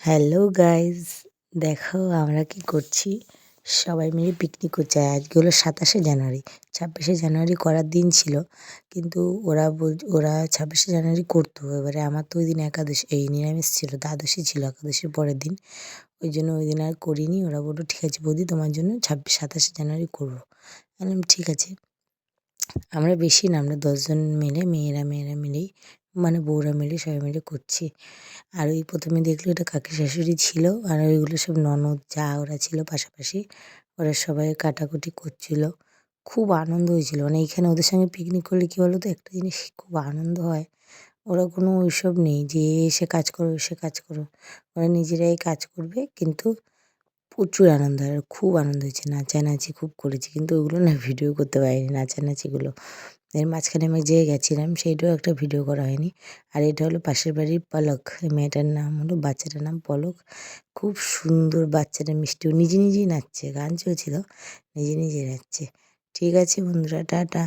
Hello guys দেখো, আমরা কি করছি? সবাই মিলে পিকনিক করছি। আজকে হলো সাতাশে জানুয়ারি। ছাব্বিশে জানুয়ারি করার দিন ছিল। কিন্তু ওরা বল, ওরা ছাব্বিশে জানুয়ারি করতো। এবারে আমার তো ওই দিন একাদশী, এই নিরামিষ ছিল, দ্বাদশী ছিল একাদশীর পরের দিন। ওই জন্য ওই দিন আর করিনি। ওরা বলল, ঠিক আছে বৌদি, তোমার জন্য ছাব্বিশ, সাতাশে জানুয়ারি করব। বললাম, ঠিক আছে। আমরা বেশি না, আমরা দশজন মিলে মেয়েরা মেয়েরা মানে বউরা মিলে, সবাই মিলে করছি। আর ওই প্রথমে দেখল এটা কাকি শাশুড়ি ছিল আর ওইগুলো সব ননদ, যা ওরা ছিল পাশাপাশি, ওরা সবাই কাটাকুটি করছিল। খুব আনন্দ হয়েছিল। মানে এইখানে ওদের সঙ্গে পিকনিক করলে কী বলো তো একটা জিনিস খুব আনন্দ হয়। ওরা কোনো ওইসব নেই যে এসে কাজ করো, এসে কাজ করো। ওরা নিজেরাই কাজ করবে, কিন্তু প্রচুর আনন্দ হয় খুব আনন্দ হয়েছে, নাচানাচি খুব করেছি। কিন্তু ওগুলো না ভিডিও করতে পারিনি, নাচানাচিগুলো। এর মাঝখানে আমি যে গেছিলাম, সেইটাও একটা ভিডিও করা হয়নি। আর এটা হলো পাশের বাড়ির পলক মেয়েটার নাম হলো, বাচ্চাটার নাম পলক। খুব সুন্দর বাচ্চাটা মিষ্টিও নিজে নিজেই নাচছে, গান চলছিল, নিজে নিজে নাচছে। ঠিক আছে বন্ধুরা, টাটা।